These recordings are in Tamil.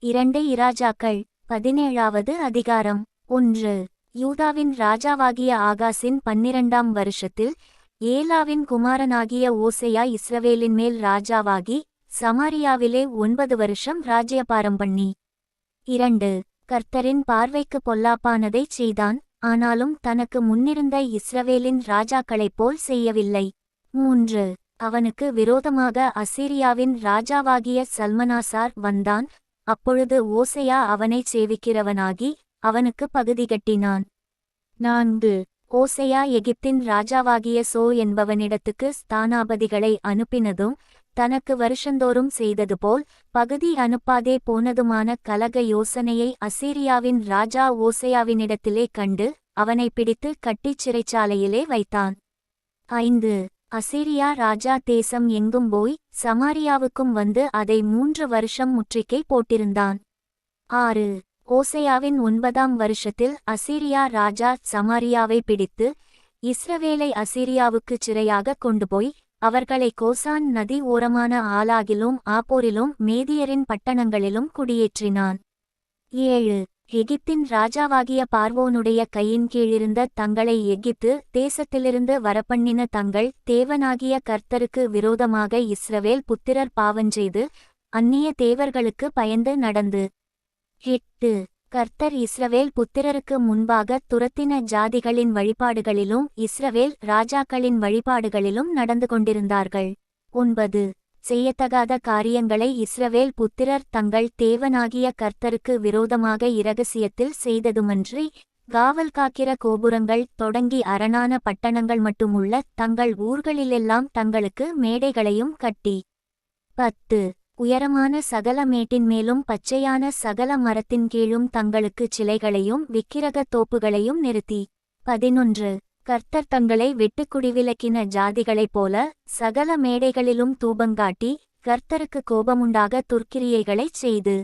இரண்டு இராஜாக்கள் பதினேழாவது அதிகாரம் ஒன்று. யூதாவின் ராஜாவாகிய ஆகாசின் பன்னிரண்டாம் வருஷத்தில் ஏலாவின் குமாரனாகிய ஓசையா இஸ்ரவேலின் மேல் ராஜாவாகி சமாரியாவிலே ஒன்பது வருஷம் ராஜ்யபாரம் பண்ணி. இரண்டு. கர்த்தரின் பார்வைக்கு பொல்லாப்பானதைச் செய்தான் ஆனாலும் தனக்கு முன்னிருந்த இஸ்ரவேலின் ராஜாக்களைப் போல் செய்யவில்லை. மூன்று. அவனுக்கு விரோதமாக அசீரியாவின் ராஜாவாகிய சல்மனாசார் வந்தான் அப்பொழுது ஓசையா அவனைச் சேவிக்கிறவனாகி அவனுக்கு பகுதி கட்டினான். நான்கு. ஓசையா எகிப்தின் ராஜாவாகிய சோ என்பவனிடத்துக்கு ஸ்தானாபதிகளை அனுப்பினதும் தனக்கு வருஷந்தோறும் செய்தது போல் பகுதி அனுப்பாதே போனதுமான கலக யோசனையை அசீரியாவின் ராஜா ஓசையாவினிடத்திலே கண்டு அவனை பிடித்து கட்டிச் சிறைச்சாலையிலே வைத்தான். ஐந்து. அசீரியா ராஜா தேசம் எங்கும் போய் சமாரியாவுக்கும் வந்து அதை மூன்று வருஷம் முற்றுகை போட்டிருந்தான். ஆறு. ஓசையாவின் ஒன்பதாம் வருஷத்தில் அசீரியா ராஜா சமாரியாவை பிடித்து இஸ்ரவேலை அசீரியாவுக்குச் சிறையாகக் கொண்டுபோய் அவர்களை கோசான் நதி ஓரமான ஆலாகிலும் ஆப்போரிலும் மேதியரின் பட்டணங்களிலும் குடியேற்றினான். ஏழு. எகிப்தின் ராஜாவாகிய பார்வோனுடைய கையின் கீழிருந்த தங்களை எகிப்து தேசத்திலிருந்து வரப்பண்ணின தங்கள் தேவனாகிய கர்த்தருக்கு விரோதமாக இஸ்ரவேல் புத்திரர் பாவஞ்செய்து அந்நிய தேவர்களுக்கு பயந்து நடந்து. எட்டு. கர்த்தர் இஸ்ரவேல் புத்திரருக்கு முன்பாக துரத்தின ஜாதிகளின் வழிபாடுகளிலும் இஸ்ரவேல் ராஜாக்களின் வழிபாடுகளிலும் நடந்து கொண்டிருந்தார்கள். ஒன்பது. செய்யத்தகாத காரியங்களை இஸ்ரவேல் புத்திரர் தங்கள் தேவனாகிய கர்த்தருக்கு விரோதமாக இரகசியத்தில் செய்ததுமன்றி காவல் காக்கிற கோபுரங்கள் தொடங்கி அரணான பட்டணங்கள் மட்டுமுள்ள தங்கள் ஊர்களிலெல்லாம் தங்களுக்கு மேடைகளையும் கட்டி. பத்து. உயரமான சகல மேட்டின் மேலும் பச்சையான சகல மரத்தின் கீழும் தங்களுக்கு சிலைகளையும் விக்கிரகத் தோப்புகளையும் நிறுத்தி. பதினொன்று. கர்த்தர் தங்களை வெட்டுக்குடிவிலக்கின ஜாதிகளைப் போல சகல மேடைகளிலும் தூபங்காட்டி கர்த்தருக்கு கோபமுண்டாக துர்க்கிரியைகளைச் செய்து.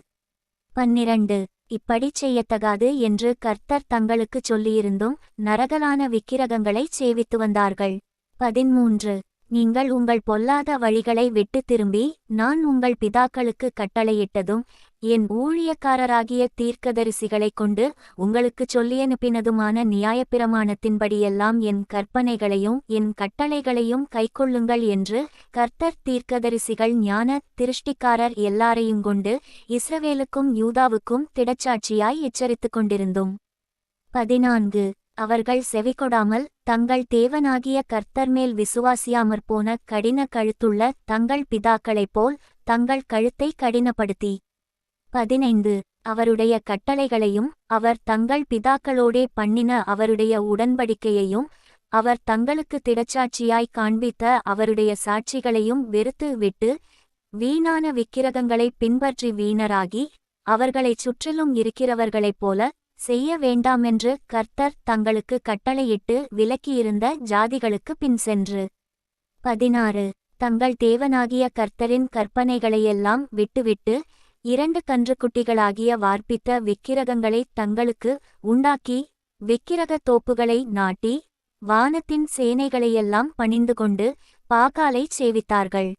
பன்னிரண்டு. இப்படிச் செய்யத்தகாது என்று கர்த்தர் தங்களுக்குச் சொல்லியிருந்தும் நரகலான விக்கிரகங்களைச் சேவித்து வந்தார்கள். பதிமூன்று. நீங்கள் உங்கள் பொல்லாத வழிகளை விட்டு திரும்பி நான் உங்கள் பிதாக்களுக்கு கட்டளையிட்டதும் என் ஊழியக்காரராகிய தீர்க்கதரிசிகளைக் கொண்டு உங்களுக்குச் சொல்லியனுப்பினதுமான நியாயப்பிரமாணத்தின்படியெல்லாம் என் கற்பனைகளையும் என் கட்டளைகளையும் கைக்கொள்ளுங்கள் என்று கர்த்தர் தீர்க்கதரிசிகள் ஞான திருஷ்டிக்காரர் எல்லாரையும் கொண்டு இஸ்ரவேலுக்கும் யூதாவுக்கும் திடச்சாட்சியாய் எச்சரித்துக் கொண்டிருந்தோம். பதினான்கு. அவர்கள் செவிகொடாமல் தங்கள் தேவனாகிய கர்த்தர் மேல் விசுவாசியாமற் போன கடின கழுத்துள்ள தங்கள் பிதாக்களைப் போல் தங்கள் கழுத்தை கடினப்படுத்தி பதினைந்து. அவருடைய கட்டளைகளையும் அவர் தங்கள் பிதாக்களோடே பண்ணின அவருடைய உடன்படிக்கையையும் அவர் தங்களுக்கு திடச்சாட்சியாய் காண்பித்த அவருடைய சாட்சிகளையும் வெறுத்து விட்டு வீணான விக்கிரகங்களை பின்பற்றி வீணராகி அவர்களைச் சுற்றிலும் இருக்கிறவர்களைப் போல செய்ய வேண்டாமென்று கர்த்தர் தங்களுக்கு கட்டளையிட்டு விலக்கியிருந்த ஜாதிகளுக்கு பின் சென்று. பதினாறு. தங்கள் தேவனாகிய கர்த்தரின் கற்பனைகளையெல்லாம் விட்டுவிட்டு இரண்டு கன்றுக்குட்டிகளாகிய வார்ப்பித்த விக்கிரகங்களை தங்களுக்கு உண்டாக்கி விக்கிரக தோப்புகளை நாட்டி வானத்தின் சேனைகளையெல்லாம் பணிந்து கொண்டு பாகாலைச் சேவித்தார்கள்.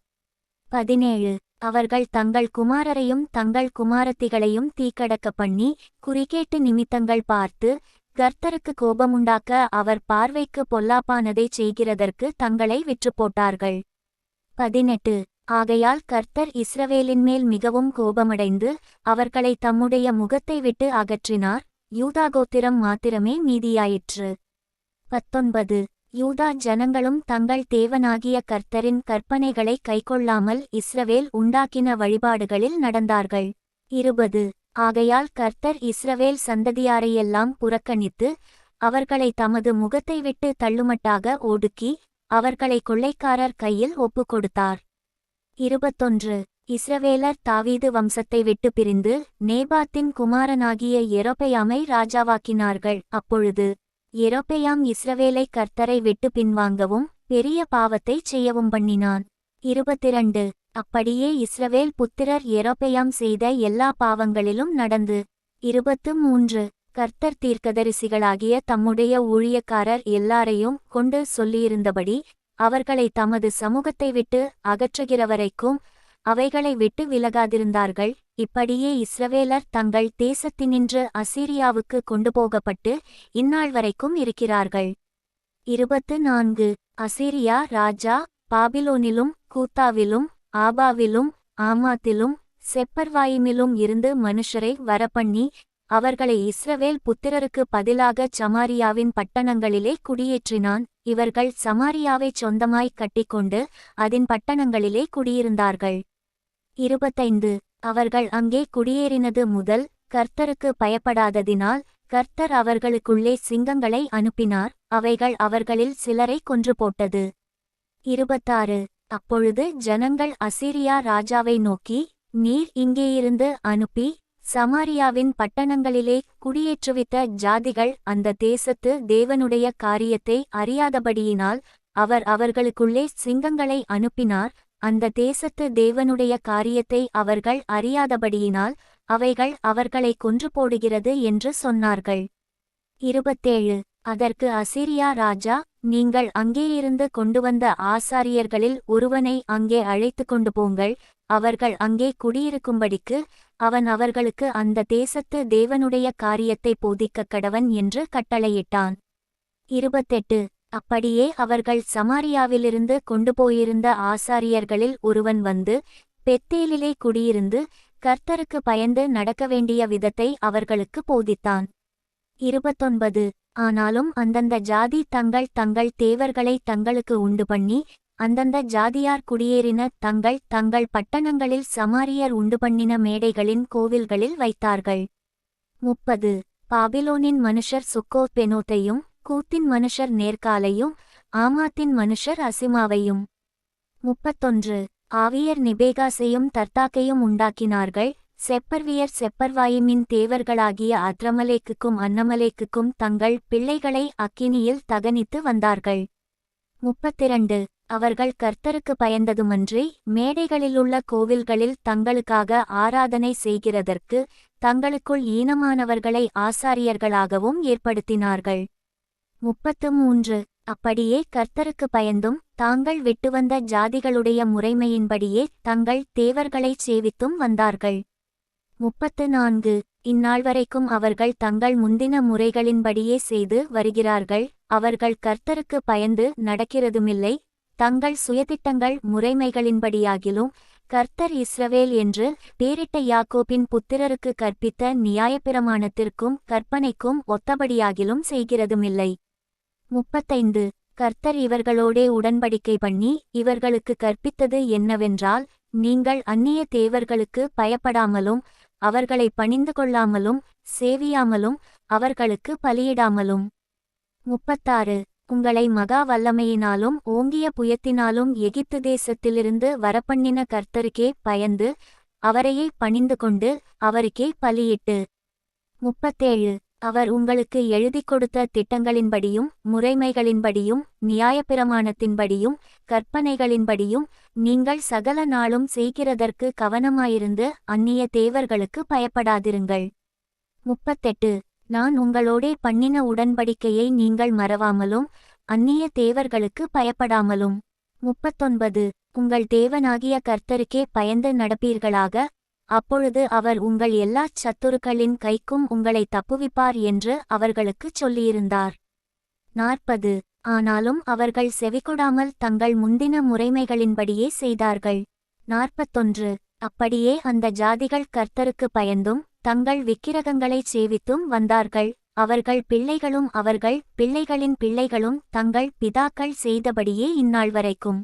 பதினேழு. அவர்கள் தங்கள் குமாரரையும் தங்கள் குமாரத்திகளையும் தீக்கடக்க பண்ணி குறிகேட்டு நிமித்தங்கள் பார்த்து கர்த்தருக்கு கோபமுண்டாக்க அவர் பார்வைக்கு பொல்லாப்பானதைச் செய்கிறதற்கு தங்களை விற்று போட்டார்கள். பதினெட்டு. ஆகையால் கர்த்தர் இஸ்ரவேலின் மேல் மிகவும் கோபமடைந்து அவர்களை தம்முடைய முகத்தை விட்டு அகற்றினார். யூதா கோத்திரம் மாத்திரமே மீதியாயிற்று பத்தொன்பது. யூதா ஜனங்களும் தங்கள் தேவனாகிய கர்த்தரின் கற்பனைகளை கைக்கொள்ளாமல் இஸ்ரவேல் உண்டாக்கின வழிபாடுகளில் நடந்தார்கள். இருபது. ஆகையால் கர்த்தர் இஸ்ரவேல் சந்ததியாரையெல்லாம் புறக்கணித்து அவர்களை தமது முகத்தை விட்டு தள்ளுமட்டாக ஒடுக்கி அவர்களை கொள்ளைக்காரர் கையில் ஒப்புக் கொடுத்தார் இருபத்தொன்று. இஸ்ரவேலர் தாவீது வம்சத்தை விட்டு பிரிந்து நேபாத்தின் குமாரனாகிய எரோபெயாமை ராஜாவாக்கினார்கள். அப்பொழுது எரோபெயாம் இஸ்ரவேலை கர்த்தரை விட்டு பின்வாங்கவும் பெரிய பாவத்தைச் செய்யவும் பண்ணினான். இருபத்திரண்டு. அப்படியே இஸ்ரவேல் புத்திரர் எரோபெயாம் செய்த எல்லா பாவங்களிலும் நடந்து. இருபத்து மூன்று. கர்த்தர் தீர்க்கதரிசிகளாகிய தம்முடைய ஊழியக்காரர் எல்லாரையும் கொண்டு சொல்லியிருந்தபடி அவர்களை தமது சமூகத்தை விட்டு அகற்றுகிறவரைக்கும் அவைகளை விட்டு விலகாதிருந்தார்கள். இப்படியே இஸ்ரவேலர் தங்கள் தேசத்தினின்று அசீரியாவுக்கு கொண்டுபோகப்பட்டு இந்நாள் வரைக்கும் இருக்கிறார்கள். இருபத்து நான்கு அசீரியா ராஜா பாபிலோனிலும் கூத்தாவிலும் ஆபாவிலும் ஆமாத்திலும் செப்பர்வாயிமிலும் இருந்து மனுஷரை வரப்பண்ணி அவர்களை இஸ்ரவேல் புத்திரருக்கு பதிலாகச் சமாரியாவின் பட்டணங்களிலே குடியேற்றினான். இவர்கள் சமாரியாவைச் சொந்தமாய்க் கட்டிக்கொண்டு அதன் பட்டணங்களிலே குடியிருந்தார்கள். இருபத்தைந்து. அவர்கள் அங்கே குடியேறினது முதல் கர்த்தருக்கு பயப்படாததினால் கர்த்தர் அவர்களுக்குள்ளே சிங்கங்களை அனுப்பினார் அவைகள் அவர்களில் சிலரை கொன்று போட்டது இருபத்தாறு. அப்பொழுது ஜனங்கள் அசீரியா ராஜாவை நோக்கி நீர் இங்கேயிருந்து அனுப்பி சமாரியாவின் பட்டணங்களிலே குடியேற்றுவித்த ஜாதிகள் அந்த தேசத்து தேவனுடைய காரியத்தை அறியாதபடியினால் அவர் அவர்களுக்குள்ளே சிங்கங்களை அனுப்பினார். அந்த தேசத்து தேவனுடைய காரியத்தை அவர்கள் அறியாதபடியினால் அவைகள் அவர்களை கொன்று போடுகிறது என்று சொன்னார்கள். இருபத்தேழு. அதற்கு அசிரியா ராஜா நீங்கள் அங்கேயிருந்து கொண்டுவந்த ஆசாரியர்களில் ஒருவனை அங்கே அழைத்து கொண்டு போங்கள். அவர்கள் அங்கே குடியிருக்கும்படிக்கு அவன் அவர்களுக்கு அந்த தேசத்து தேவனுடைய காரியத்தை போதிக்கக் கடவன் என்று கட்டளையிட்டான். இருபத்தெட்டு. அப்படியே அவர்கள் சமாரியாவிலிருந்து கொண்டு போயிருந்த ஆசாரியர்களில் ஒருவன் வந்து பெத்தேலிலே குடியிருந்து கர்த்தருக்கு பயந்து நடக்க வேண்டிய விதத்தை அவர்களுக்கு போதித்தான். இருபத்தொன்பது. ஆனாலும் அந்தந்த ஜாதி தங்கள் தங்கள் தேவர்களை தங்களுக்கு உண்டு பண்ணி அந்தந்த ஜாதியார் குடியேறின தங்கள் தங்கள் பட்டணங்களில் சமாரியர் உண்டு பண்ணின மேடைகளின் கோவில்களில் வைத்தார்கள். முப்பது. பாபிலோனின் மனுஷர் சுக்கோ பெனோத்தையும் கூத்தின் மனுஷர் நேர்காலையும் ஆமாத்தின் மனுஷர் அசிமாவையும். முப்பத்தொன்று. ஆவியர் நிபேகாசையும் தர்த்தாக்கையும் உண்டாக்கினார்கள் செப்பர்வியர் செப்பர்வாயுமின் தேவர்களாகிய அத்ரமலேக்குக்கும் அன்னமலேக்குக்கும் தங்கள் பிள்ளைகளை அக்கினியில் தகனித்து வந்தார்கள். முப்பத்திரண்டு. அவர்கள் கர்த்தருக்கு பயந்ததுமன்றி மேடைகளிலுள்ள கோவில்களில் தங்களுக்காக ஆராதனை செய்கிறதற்கு தங்களுக்குள் ஈனமானவர்களை ஆசாரியர்களாகவும் ஏற்படுத்தினார்கள். முப்பத்து மூன்று அப்படியே கர்த்தருக்கு பயந்தும் தாங்கள் விட்டுவந்த ஜாதிகளுடைய முறைமையின்படியே தங்கள் தேவர்களைச் சேவித்தும் வந்தார்கள். முப்பத்து நான்கு. இந்நாள் வரைக்கும் அவர்கள் தங்கள் முந்தின முறைகளின்படியே செய்து வருகிறார்கள். அவர்கள் கர்த்தருக்கு பயந்து நடக்கிறதுமில்லை. தங்கள் சுயதிட்டங்கள் முறைமைகளின்படியாகிலும் கர்த்தர் இஸ்ரவேல் என்று பேரிட்ட யாக்கோபின் புத்திரருக்கு கற்பித்த நியாயப்பிரமாணத்திற்கும் கற்பனைக்கும் ஒத்தபடியாகிலும் செய்கிறதுமில்லை. முப்பத்தைந்து. கர்த்தர் இவர்களோடே உடன்படிக்கை பண்ணி இவர்களுக்கு கற்பித்தது என்னவென்றால் நீங்கள் அந்நிய தேவர்களுக்கு பயப்படாமலும் அவர்களை பணிந்து கொள்ளாமலும் சேவியாமலும் அவர்களுக்கு பலியிடாமலும். முப்பத்தாறு. உங்களை மகா வல்லமையினாலும் ஓங்கிய புயத்தினாலும் எகிப்து தேசத்திலிருந்து வரப்பண்ணின கர்த்தருக்கே பயந்து அவரையே பணிந்து கொண்டு அவருக்கே பலியிட்டு. முப்பத்தேழு. அவர் உங்களுக்கு எழுதிக் கொடுத்த திட்டங்களின்படியும் முறைமைகளின்படியும் நியாயப்பிரமாணத்தின்படியும் கற்பனைகளின்படியும் நீங்கள் சகல நாளும் செய்கிறதற்கு கவனமாயிருந்து அந்நிய தேவர்களுக்கு பயப்படாதிருங்கள். முப்பத்தெட்டு. நான் உங்களோடே பண்ணின உடன்படிக்கையை நீங்கள் மறவாமலும் அந்நிய தேவர்களுக்கு பயப்படாமலும். முப்பத்தொன்பது. உங்கள் தேவனாகிய கர்த்தருக்கே பயந்து நடப்பீர்களாக அப்பொழுது அவர் உங்கள் எல்லாச் சத்துருக்களின் கைக்கும் உங்களை தப்புவிப்பார் என்று அவர்களுக்குச் சொல்லியிருந்தார். நாற்பது. ஆனாலும் அவர்கள் செவிகொடாமல் தங்கள் முந்தின முறைமைகளின்படியே செய்தார்கள். நாற்பத்தொன்று. அப்படியே அந்த ஜாதிகள் கர்த்தருக்கு பயந்தும் தங்கள் விக்கிரகங்களைச் சேவித்தும் வந்தார்கள். அவர்கள் பிள்ளைகளும் அவர்கள் பிள்ளைகளின் பிள்ளைகளும் தங்கள் பிதாக்கள் செய்தபடியே இந்நாள் வரைக்கும்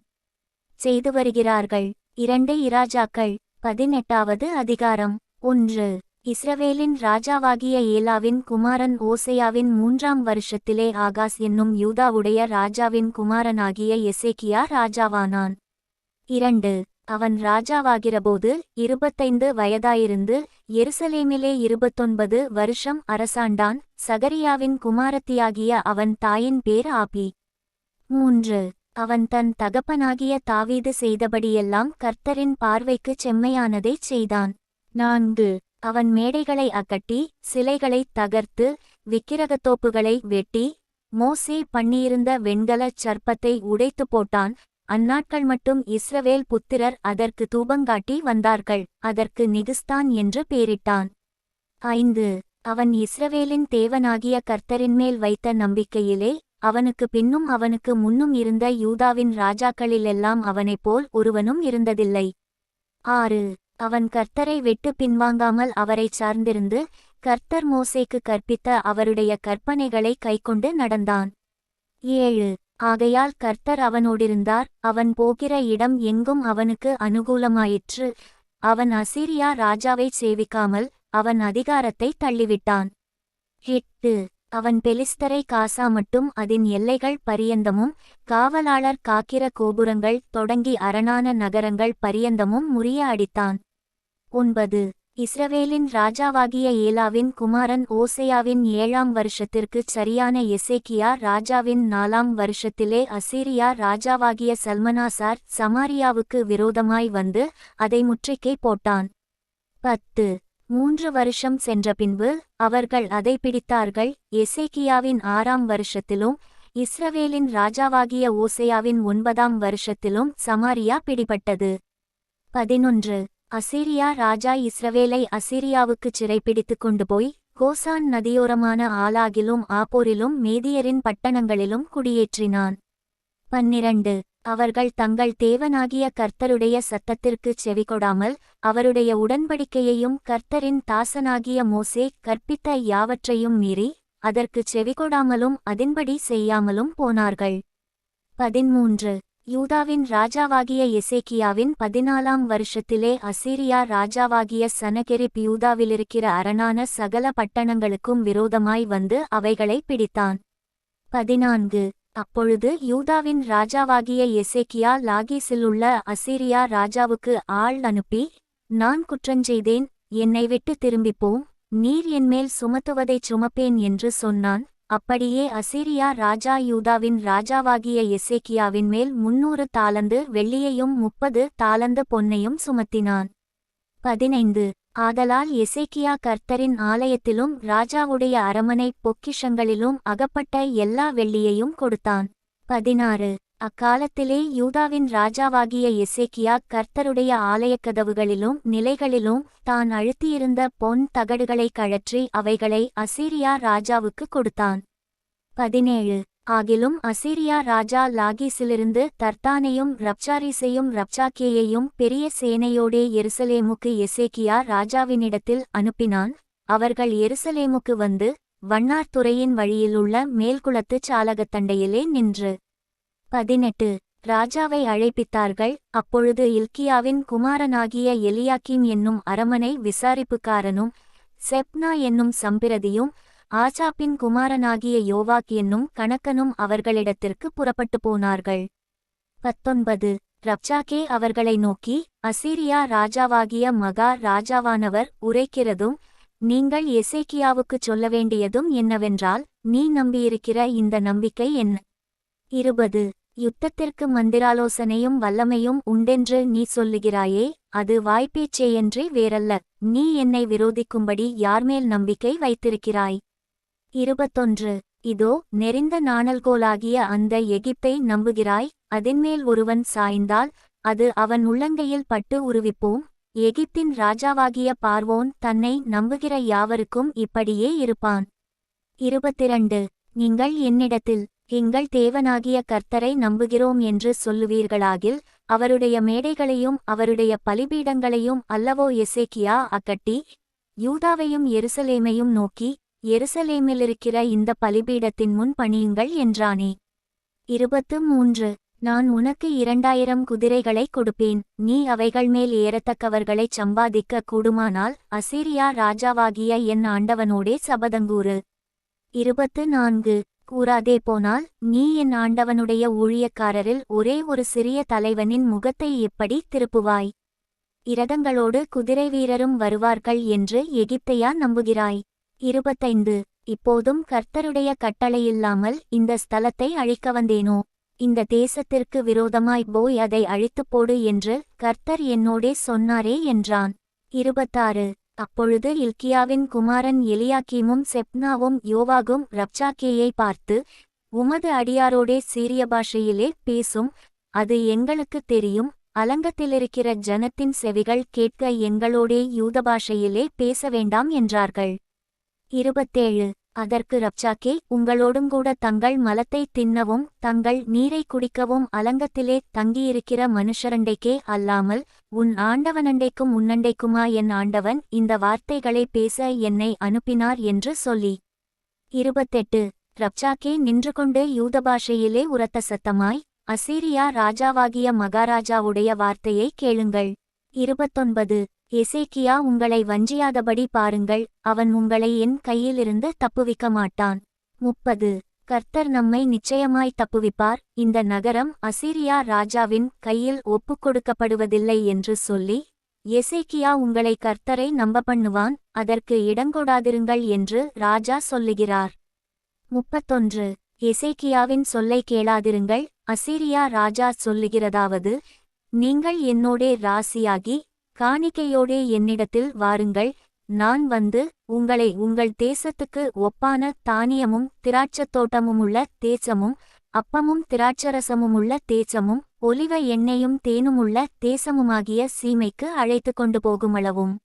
செய்து வருகிறார்கள். இரண்டு இராஜாக்கள். பதினெட்டாவது அதிகாரம். ஒன்று. இஸ்ரவேலின் ராஜாவாகிய ஏலாவின் குமாரன் ஓசையாவின் மூன்றாம் வருஷத்திலே ஆகாஸ் என்னும் யூதாவுடைய ராஜாவின் குமாரனாகிய எசேக்கியா ராஜாவானான். இரண்டு. அவன் ராஜாவாகிறபோது இருபத்தைந்து வயதாயிருந்து எருசலேமிலே இருபத்தொன்பது வருஷம் அரசாண்டான். சகரியாவின் குமாரத்தியாகிய அவன் தாயின் பேர் ஆபி. மூன்று. அவன் தன் தகப்பனாகிய தாவீது செய்தபடியெல்லாம் கர்த்தரின் பார்வைக்குச் செம்மையானதைச் செய்தான். நான்கு. அவன் மேடைகளை அகட்டி சிலைகளைத் தகர்த்து விக்கிரகத்தோப்புகளை வெட்டி மோசே பண்ணியிருந்த வெண்கலச் சர்ப்பத்தை உடைத்து போட்டான். அந்நாட்கள் மட்டும் இஸ்ரவேல் புத்திரர் அதற்கு தூபங்காட்டி வந்தார்கள். அதற்கு நிகுஸ்தான் என்று பேரிட்டான் ஐந்து. அவன் இஸ்ரவேலின் தேவனாகிய கர்த்தரின்மேல் வைத்த நம்பிக்கையிலே அவனுக்கு பின்னும் அவனுக்கு முன்னும் இருந்த யூதாவின் ராஜாக்களிலெல்லாம் அவனைப் போல் ஒருவனும் இருந்ததில்லை. ஆறு. அவன் கர்த்தரை விட்டு பின்வாங்காமல் அவரைச் சார்ந்திருந்து கர்த்தர் மோசேக்கு கற்பித்த அவருடைய கற்பனைகளை கைக்கொண்டு நடந்தான். ஏழு. ஆகையால் கர்த்தர் அவனோடிருந்தார். அவன் போகிற இடம் எங்கும் அவனுக்கு அனுகூலமாயிற்று. அவன் அசீரியா ராஜாவைச் சேவிக்காமல் அவன் அதிகாரத்தை தள்ளிவிட்டான். எட்டு. அவன் பெலிஸ்தரை காசா மட்டும் அதன் எல்லைகள் பரியந்தமும் காவலாளர் காக்கிற கோபுரங்கள் தொடங்கி அரணான நகரங்கள் பரியந்தமும் முறிய அடித்தான். ஒன்பது. இஸ்ரவேலின் ராஜாவாகிய ஏலாவின் குமாரன் ஓசையாவின் ஏழாம் வருஷத்திற்குச் சரியான எசேக்கியா ராஜாவின் நாலாம் வருஷத்திலே அசீரியா ராஜாவாகிய சல்மனாசார் சமாரியாவுக்கு விரோதமாய் வந்து அதை முற்றுகை போட்டான். பத்து. மூன்று வருஷம் சென்ற பின்பு அவர்கள் அதை பிடித்தார்கள். எசேக்கியாவின் ஆறாம் வருஷத்திலும் இஸ்ரவேலின் ராஜாவாகிய ஓசையாவின் ஒன்பதாம் வருஷத்திலும் சமாரியா பிடிபட்டது. பதினொன்று. அசீரியா ராஜா இஸ்ரவேலை அசீரியாவுக்கு சிறைப்பிடித்துக் கொண்டு போய் கோசான் நதியோரமான ஆலாகிலும் ஆப்போரிலும் மேதியரின் பட்டணங்களிலும் குடியேற்றினான். பன்னிரண்டு. அவர்கள் தங்கள் தேவனாகிய கர்த்தருடைய சத்தத்திற்குச் செவிகொடாமல் அவருடைய உடன்படிக்கையையும் கர்த்தரின் தாசனாகிய மோசே கற்பித்த யாவற்றையும் மீறி அதற்குச் செவிகொடாமலும் அதின்படி செய்யாமலும் போனார்கள். பதிமூன்று யூதாவின் ராஜாவாகிய எசேக்கியாவின் பதினாலாம் வருஷத்திலே அசீரியா ராஜாவாகிய சனகெரிப் யூதாவிலிருக்கிற அரணான சகல பட்டணங்களுக்கும் விரோதமாய் வந்து அவைகளை பிடித்தான். பதினான்கு. அப்பொழுது யூதாவின் ராஜாவாகிய எசேக்கியா லாகீஸிலுள்ள அசீரியா ராஜாவுக்கு ஆள் அனுப்பி நான் குற்றஞ்செய்தேன் என்னை விட்டு திரும்பிப்போம் நீர் என்மேல் சுமத்துவதைச் சுமப்பேன் என்று சொன்னான். அப்படியே அசீரியா ராஜா யூதாவின் ராஜாவாகிய எசேக்கியாவின் மேல் முன்னூறு தாளந்து வெள்ளியையும் முப்பது தாளந்து பொன்னையும் சுமத்தினான். பதினைந்து. ஆதலால் எசேக்கியா கர்த்தரின் ஆலயத்திலும் ராஜாவுடைய அரமனை பொக்கிஷங்களிலும் அகப்பட்ட எல்லா வெள்ளியையும் கொடுத்தான். பதினாறு. அக்காலத்திலே யூதாவின் ராஜாவாகிய எசேக்கியா கர்த்தருடைய ஆலயக்கதவுகளிலும் நிலைகளிலும் தான் அழுத்தியிருந்த பொன் தகடுகளை கழற்றி அவைகளை அசீரியா ராஜாவுக்கு கொடுத்தான். பதினேழு. ஆகிலும் அசீரியா ராஜா லாகீஸிலிருந்து தர்த்தானையும் ரப்சாரிசையும் ரப்சாக்கேயையும் பெரிய சேனையோடே எருசலேமுக்கு எசேக்கியா ராஜாவினிடத்தில் அனுப்பினான். அவர்கள் எருசலேமுக்கு வந்து வண்ணார்துறையின் வழியிலுள்ள மேல்குளத்து சாலகத்தண்டையிலே நின்று. பதினெட்டு. ராஜாவை அழைப்பித்தார்கள். அப்பொழுது இல்கியாவின் குமாரனாகிய எலியாக்கிம் என்னும் அரமனை விசாரிப்புக்காரனும் செப்னா என்னும் சம்பிரதியும் ஆசாப்பின் குமாரனாகிய யோவாக் என்னும் கணக்கனும் அவர்களிடத்திற்கு புறப்பட்டு போனார்கள். பத்தொன்பது. ரப்சாக்கே அவர்களை நோக்கி அசீரியா ராஜாவாகிய மகா ராஜாவானவர் உரைக்கிறதும் நீங்கள் எசேக்கியாவுக்குச் சொல்ல வேண்டியதும் என்னவென்றால் நீ நம்பியிருக்கிற இந்த நம்பிக்கை என்ன? இருபது. யுத்தத்திற்கு மந்திராலோசனையும் வல்லமையும் உண்டென்று நீ சொல்லுகிறாயே அது வாய்ப்பேச்சேயன்றி வேறல்ல. நீ என்னை விரோதிக்கும்படி யார்மேல் நம்பிக்கை வைத்திருக்கிறாய்? இருபத்தொன்று. இதோ நெறிந்த நாணல்கோலாகிய அந்த எகிப்தை நம்புகிறாய் அதின்மேல் ஒருவன் சாய்ந்தால் அது அவன் உள்ளங்கையில் பட்டு உருவிப்போம். எகிப்தின் ராஜாவாகிய பார்வோன் தன்னை நம்புகிற யாவருக்கும் இப்படியே இருப்பான். இருபத்திரண்டு. நீங்கள் என்னிடத்தில் எங்கள் தேவனாகிய கர்த்தரை நம்புகிறோம் என்று சொல்லுவீர்களாகில் அவருடைய மேடைகளையும் அவருடைய பலிபீடங்களையும் அல்லவோ எசேக்கியா அக்கட்டி யூதாவையும் எருசலேமையும் நோக்கி எருசலேமிலிருக்கிற இந்த பலிபீடத்தின் முன் பணியுங்கள் என்றானே. இருபத்து மூன்று. நான் உனக்கு இரண்டாயிரம் குதிரைகளை கொடுப்பேன். நீ அவைகள் மேல் ஏறத்தக்கவர்களைச் சம்பாதிக்க கூடுமானால் அசீரியா ராஜாவாகிய என் ஆண்டவனோடே சபதங்கூறு. இருபத்து நான்கு. கூறாதே போனால் நீ என் ஆண்டவனுடைய ஊழியக்காரரில் ஒரே ஒரு சிறிய தலைவனின் முகத்தை எப்படி திருப்புவாய்? இரதங்களோடு குதிரை வீரரும் வருவார்கள் என்று எகிப்தையா நம்புகிறாய். இருபத்தைந்து. இப்போதும் கர்த்தருடைய கட்டளையில்லாமல் இந்த ஸ்தலத்தை அழிக்க வந்தேனோ? இந்த தேசத்திற்கு விரோதமாய் போய் அதை அழித்துப் போடு என்று கர்த்தர் என்னோடே சொன்னாரே என்றான். இருபத்தாறு. அப்பொழுது இல்கியாவின் குமாரன் எலியாக்கீமும் செப்னாவும் யோவாகும் ரப்சாக்கேயை பார்த்து உமது அடியாரோடே சீரிய பாஷையிலே பேசும். அது எங்களுக்குத் தெரியும். அலங்கத்திலிருக்கிற ஜனத்தின் செவிகள் கேட்க எங்களோடே யூத பாஷையிலே பேச வேண்டாம் என்றார்கள். இருபத்தேழு. அதற்கு ரப்சாக்கே உங்களோடுங்கூட தங்கள் மலத்தை தின்னவும் தங்கள் நீரை குடிக்கவும் அலங்கத்திலே தங்கியிருக்கிற மனுஷரண்டைக்கே அல்லாமல் உன் ஆண்டவனண்டைக்கும் உன்னண்டைக்குமா என் ஆண்டவன் இந்த வார்த்தைகளை பேச என்னை அனுப்பினார் என்று சொல்லி. இருபத்தெட்டு. ரப்சாக்கே நின்று கொண்டு யூத பாஷையிலே உரத்த சத்தமாய் அசீரியா ராஜாவாகிய மகாராஜாவுடைய வார்த்தையை கேளுங்கள். இருபத்தொன்பது. எசேக்கியா உங்களை வஞ்சியாதபடி பாருங்கள் அவன் உங்களை என் கையிலிருந்து தப்புவிக்க மாட்டான். முப்பது. கர்த்தர் நம்மை நிச்சயமாய் தப்புவிப்பார் இந்த நகரம் அசீரியா ராஜாவின் கையில் ஒப்புக் கொடுக்கப்படுவதில்லை என்று சொல்லி எசேக்கியா உங்களை கர்த்தரை நம்ப பண்ணுவான் அதற்கு இடங்கொடாதிருங்கள் என்று ராஜா சொல்லுகிறார். முப்பத்தொன்று. எசேக்கியாவின் சொல்லை கேளாதிருங்கள் அசீரியா ராஜா சொல்லுகிறதாவது நீங்கள் என்னோடே ராசியாகி காணிக்கையோடே என்னிடத்தில் வாருங்கள். நான் வந்து உங்களை உங்கள் தேசத்துக்கு ஒப்பான தானியமும் திராட்சத் தோட்டமுமுள்ள தேசமும் அப்பமும் திராட்சரசமுமுள்ள தேசமும் ஒலிவ எண்ணெயும் தேனுமுள்ள தேசமுமாகிய சீமைக்கு அழைத்து கொண்டு போகுமளவும்.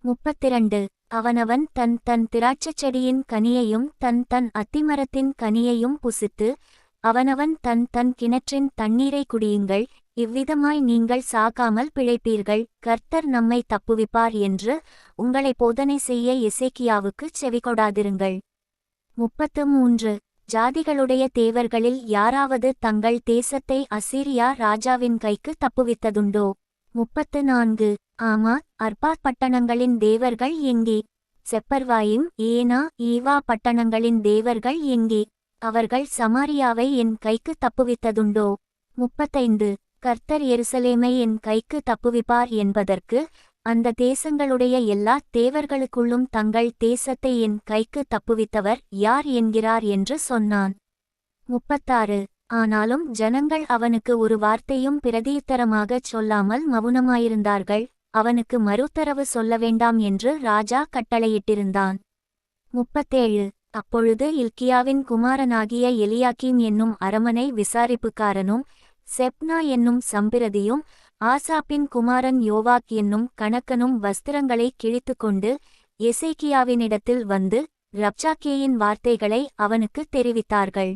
முப்பத்திரண்டு. அவனவன் தன் தன் திராட்சச் செடியின் கனியையும் தன் தன் அத்திமரத்தின் கனியையும் புசித்து அவனவன் தன் தன் கிணற்றின் தண்ணீரை குடியுங்கள். இவ்விதமாய் நீங்கள் சாகாமல் பிழைப்பீர்கள். கர்த்தர் நம்மை தப்புவிப்பார் என்று உங்களை போதனை செய்ய இசைக்கியாவுக்கு செவிகொடாதிருங்கள் முப்பத்து மூன்று. ஜாதிகளுடைய தேவர்களில் யாராவது தங்கள் தேசத்தை அசீரியா ராஜாவின் கைக்கு தப்புவித்ததுண்டோ? முப்பத்து நான்கு. ஆமா அர்பா பட்டணங்களின் தேவர்கள் எங்கே? செப்பர்வாயும் ஏனா ஈவா பட்டணங்களின் தேவர்கள் எங்கே? அவர்கள் சமாரியாவை என் கைக்கு தப்புவித்ததுண்டோ? முப்பத்தைந்து. கர்த்தர் எருசலேமை என் கைக்கு தப்புவிப்பார் என்பதற்கு அந்த தேசங்களுடைய எல்லா தேவர்களுக்குள்ளும் தங்கள் தேசத்தை என் கைக்கு தப்புவித்தவர் யார் என்கிறார் என்று சொன்னான். முப்பத்தாறு. ஆனாலும் ஜனங்கள் அவனுக்கு ஒரு வார்த்தையும் பிரதியுத்தரமாகச் சொல்லாமல் மவுனமாயிருந்தார்கள் அவனுக்கு மறுத்தரவு சொல்ல வேண்டாம் என்று ராஜா கட்டளையிட்டிருந்தான். முப்பத்தேழு. அப்பொழுது இல்கியாவின் குமாரனாகிய எலியாக்கீம் என்னும் அரமனை விசாரிப்புக்காரனும் செப்னா என்னும் சம்பிரதியும் ஆசாப்பின் குமாரன் யோவாக் என்னும் கணக்கனும் வஸ்திரங்களை கிழித்துக்கொண்டு எசேக்கியாவினிடத்தில் வந்து ரப்சாக்கேயின் வார்த்தைகளை அவனுக்கு தெரிவித்தார்கள்.